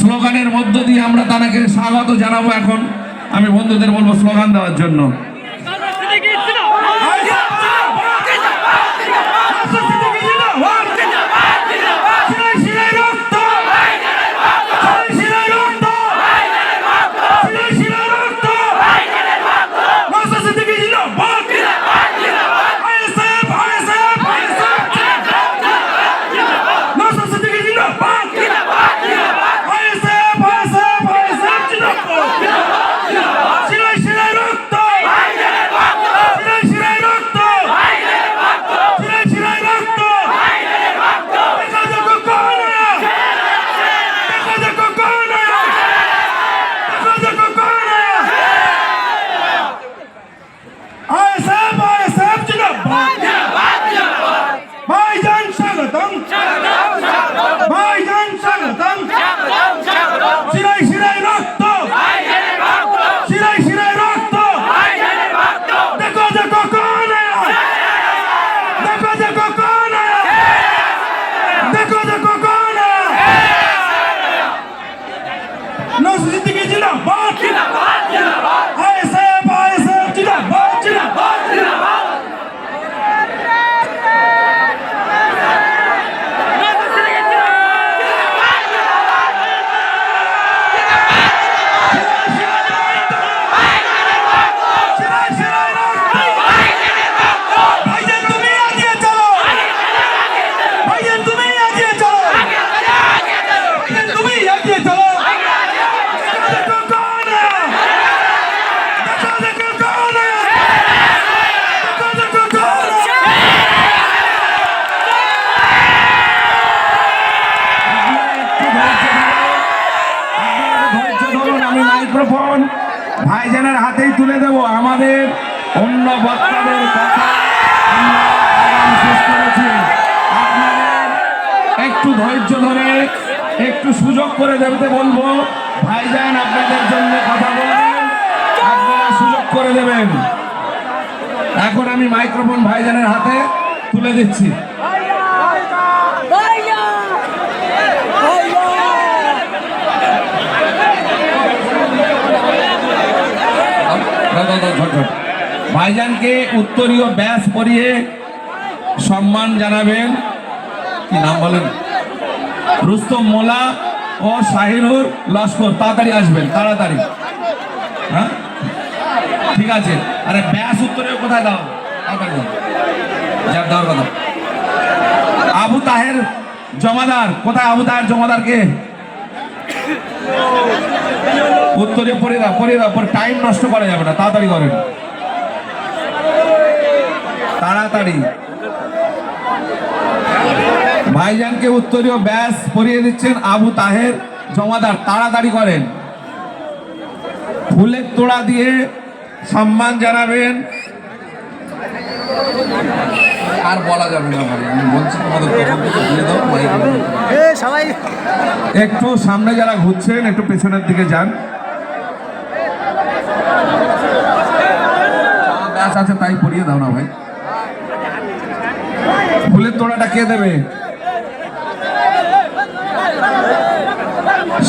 স্লোগানের মধ্য দিয়ে আমরা তাকে স্বাগত জানাব এখন। আমি বন্ধুদের বলব স্লোগান দেওয়ার জন্য। নসর সিদ্দিকী জিন্দাবাদ মাইক্রোফোন ভাইজানের হাতেই তুলে দেব আমাদের অন্য বক্তাদের কথা। একটু ধৈর্য ধরে, একটু সুযোগ করে দেবে বলব। ভাইজান, আপনাদের জন্য কথা বলবেন আপনারা সুযোগ করে দেবেন। এখন আমি মাইক্রোফোন ভাইজানের হাতে তুলে দিচ্ছি। ভাইজানকে উত্তরীয় ব্যাস পরিয়ে সম্মান জানাবেন। কি নাম বলেন? রুস্তম মোলা ও শাহিনুর লস্কর। তাড়াতাড়ি আসবেন, তাড়াতাড়ি। হ্যাঁ? ঠিক আছে। আরে ব্যাস উত্তরীয় কোথায় দাও? যার আবু তাহের জমাদার, কোথায় আবু তাহের জমাদার কে উত্তরে পড়ে দাও পড়ে দাও পরে টাইম নষ্ট করা যাবে না তাড়াতাড়ি করেন। তাড়াতাড়ি। ভাইজানকে উত্তরীয় ব্যাস পরিয়ে দিচ্ছেন আবু তাহের জমাদার তাড়াতাড়ি করেন। ফুলের তোড়া দিয়ে সম্মান জানাবেন। আর বলা যাবে না ভাই আমি বলছি তোমাদের দিয়ে দাও সবাই। একটু সামনে যারা ঘুরছেন একটু পেছনের দিকে যান। ব্যাস আছে, তাই পরিয়ে দাও না ভাই। ফুলের তোড়াটা কে দেবে?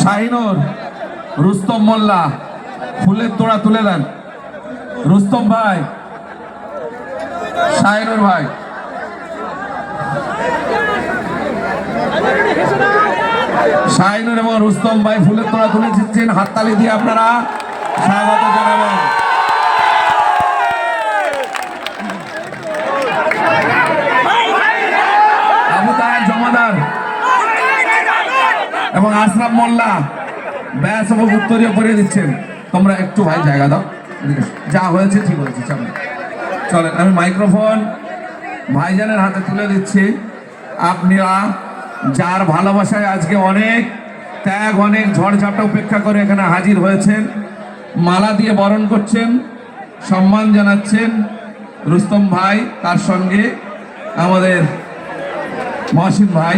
শাহিনুর, রুস্তম মোল্লা। ফুলের তোড়া তুলে দেন। রুস্তম ভাই। শাহিনুর ভাই। শাহিনুর এবং রুস্তম ভাই ফুলের তোড়া তুলে দিচ্ছেন। হাততালি দিয়ে আপনারা স্বাগত জানাবেন আবু তাহের জমাদার এবং আশরাফ মোল্লা, ব্যাস এবং উত্তরীয় পরিয়ে দিচ্ছেন। তোমরা একটু ভাই জায়গা দাও। যা হয়েছে ঠিক হয়েছে, চলো। চলেন, আমি মাইক্রোফোন ভাইজানের হাতে তুলে দিচ্ছি। আপনারা যার ভালোবাসায় আজকে অনেক ত্যাগ, অনেক ঝড়ঝাপটা উপেক্ষা করে এখানে হাজির হয়েছেন, মালা দিয়ে বরণ করছেন, সম্মান জানাচ্ছেন রুস্তম ভাই, তার সঙ্গে আমাদের মহসিন ভাই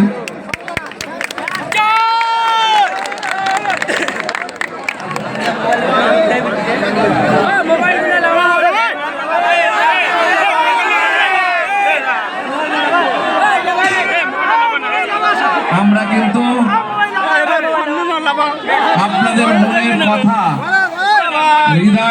আমরা কিন্তু আপনাদের মনের কথা। হৃদয়